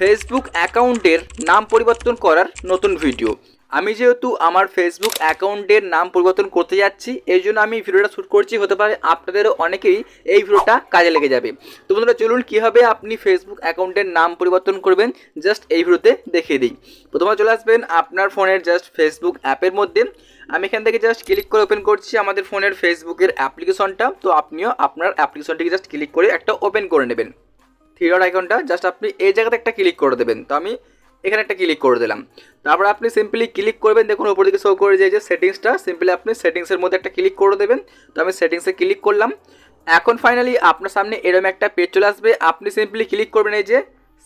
Facebook অ্যাকাউন্টের নাম পরিবর্তন করার নতুন ভিডিও। আমি যেহেতু আমার ফেসবুক অ্যাকাউন্টের নাম পরিবর্তন করতে যাচ্ছি, এই জন্য আমি ভিডিওটা শ্যুট করছি। হতে পারে আপনাদেরও অনেকেই এই ভিডিওটা কাজে লেগে যাবে। তো বন্ধুরা, চলুন কীভাবে আপনি ফেসবুক অ্যাকাউন্টের নাম পরিবর্তন করবেন, জাস্ট এই ভিডিওতে দেখিয়ে দিই। প্রথমে চলে আসবেন আপনার ফোনের জাস্ট ফেসবুক অ্যাপের মধ্যে। আমি এখান থেকে জাস্ট ক্লিক করে ওপেন করছি আমাদের ফোনের ফেসবুকের অ্যাপ্লিকেশনটা। তো আপনিও আপনার অ্যাপ্লিকেশনটিকে জাস্ট ক্লিক করে একটা ওপেন করে নেবেন। থ্রি ডট আইকনটা জাস্ট আপনি এই জায়গাতে একটা ক্লিক করে দেবেন। তো আমি এখানে একটা ক্লিক করে দিলাম। তারপর আপনি সিম্পলি ক্লিক করবেন, দেখুন উপর দিকে শো করে যায় যে সেটিংসটা সিম্পলি আপনি সেটিংসের মধ্যে একটা ক্লিক করে দেবেন। তো আমি সেটিংসে ক্লিক করলাম। এখন ফাইনালি আপনার সামনে এরকম একটা পেজ চলে আসবে। আপনি সিম্পলি ক্লিক করবেন এই যে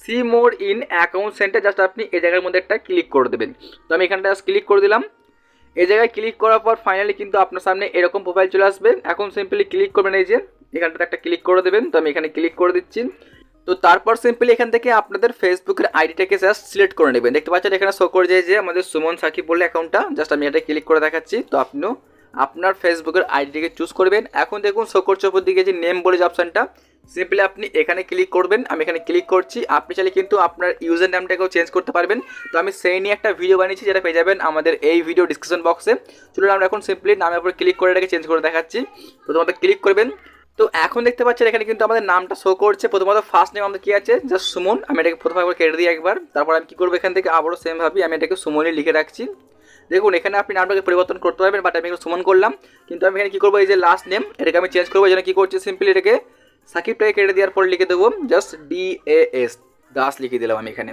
see more in account centre just আপনি এই জায়গার মধ্যে একটা ক্লিক করে দেবেন। তো আমি এখানটা জাস্ট ক্লিক করে দিলাম। এই জায়গায় ক্লিক করার পর ফাইনালি কিন্তু আপনার সামনে এরকম প্রোফাইল চলে আসবে। এখন সিম্পলি ক্লিক করবেন এই যে, এখানটাতে একটা ক্লিক করে দেবেন। তো আমি এখানে ক্লিক করে দিচ্ছি। তো তারপর সিম্পলি এখান থেকে আপনাদের ফেসবুকের আইডিটাকে জাস্ট সিলেক্ট করে নেবেন। দেখতে পাচ্ছেন এখানে শো করে যায় যে আমাদের সুমন সাকিব বলে অ্যাকাউন্টটা জাস্ট আমি এটা ক্লিক করে দেখাচ্ছি। তো আপনিও আপনার ফেসবুকের আইডিটিকে চুজ করবেন। এখন দেখুন শো করছে উপর দিকে যে নেম বলে যে অপশানটা সিম্পলি আপনি এখানে ক্লিক করবেন। আমি এখানে ক্লিক করছি। আপনি চাইলে কিন্তু আপনার ইউজার নামটাকেও চেঞ্জ করতে পারবেন। তো আমি সেই নিয়ে একটা ভিডিও বানিয়েছি যেটা পেয়ে যাবেন আমাদের এই ভিডিও ডিসক্রিপশন বক্সে চলুন আমরা এখন সিম্পলি নামের উপর ক্লিক করে এটাকে চেঞ্জ করে দেখাচ্ছি। প্রথমত ক্লিক করবেন। তো এখন দেখতে পাচ্ছেন এখানে কিন্তু আমাদের নামটা শো করছে। প্রথমত ফার্স্ট নেম আমাদের কী আছে? জাস্ট সুমন। আমি এটাকে প্রথমে একবার কেটে দিই একবার। তারপর আমি কী করব এখান থেকে? আবারও সেমভাবে আমি এটাকে সুমনই লিখে রাখছি। দেখুন, এখানে আপনি নামটাকে পরিবর্তন করতে পারবেন বাট আমি এখানে সুমন করলাম। কিন্তু আমি এখানে কী করব? এই যে লাস্ট নেম এটাকে আমি চেঞ্জ করব। জন্য কী করছি? সিম্পলি এটাকে সাকিবটাকে কেটে দেওয়ার পর লিখে দেবো। Just D A S Das লিখে দিলাম আমি এখানে।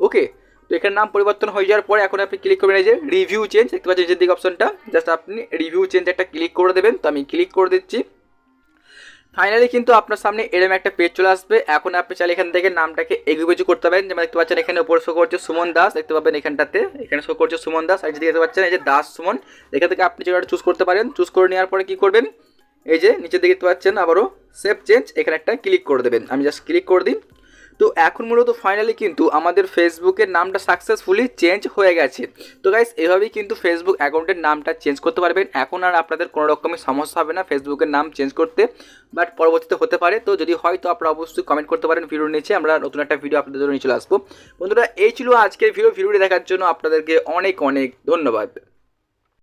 ওকে তো এখানে নাম পরিবর্তন হয়ে যাওয়ার পরে এখন আপনি ক্লিক করবেন এই যে রিভিউ চেঞ্জ দেখতে পাচ্ছেন যে দিকে অপশনটা জাস্ট আপনি রিভিউ চেঞ্জ একটা ক্লিক করে দেবেন। তো আমি ক্লিক করে দিচ্ছি। ফাইনালি কিন্তু আপনার সামনে এরম একটা পেজ চলে আসবে। এখন আপনি চাইলে এখান থেকে নামটাকে এগুবেজু করতে পারেন। যেমন দেখতে পাচ্ছেন এখানে উপর শো করছে সুমন দাস। দেখতে পাবেন এখানটাতে। এখানে শো করছে সুমন দাস। আর দেখতে পাচ্ছেন, এই যে দাস সুমন। এখান থেকে আপনি যেটা চুজ করতে পারেন চুজ করে নেওয়ার পরে কী করবেন? এই যে নিচের দিকে দেখতে পাচ্ছেন আবারও সেভ চেঞ্জ এখানে একটা ক্লিক করে দেবেন। আমি জাস্ট ক্লিক করে দিই। তো এখন মূলত ফাইনালি কিন্তু আমাদের ফেসবুকের নামটা সাকসেসফুলি চেঞ্জ হয়ে গেছে। তো গাইস এভাবেই কিন্তু ফেসবুক অ্যাকাউন্টের নামটা চেঞ্জ করতে পারবেন। এখন আর আপনাদের কোনো রকমের সমস্যা হবে না ফেসবুকের নাম চেঞ্জ করতে বাট পরবর্তীতে হতে পারে। তো যদি হয় তো আপনারা অবশ্যই কমেন্ট করতে পারেন ভিডিওর নিচে, আমরা নতুন একটা ভিডিও আপনাদের জন্য নিয়ে চলে আসব। বন্ধুরা, এই ছিল আজকের ভিডিও ভিডিওটি দেখার জন্য আপনাদেরকে অনেক অনেক ধন্যবাদ।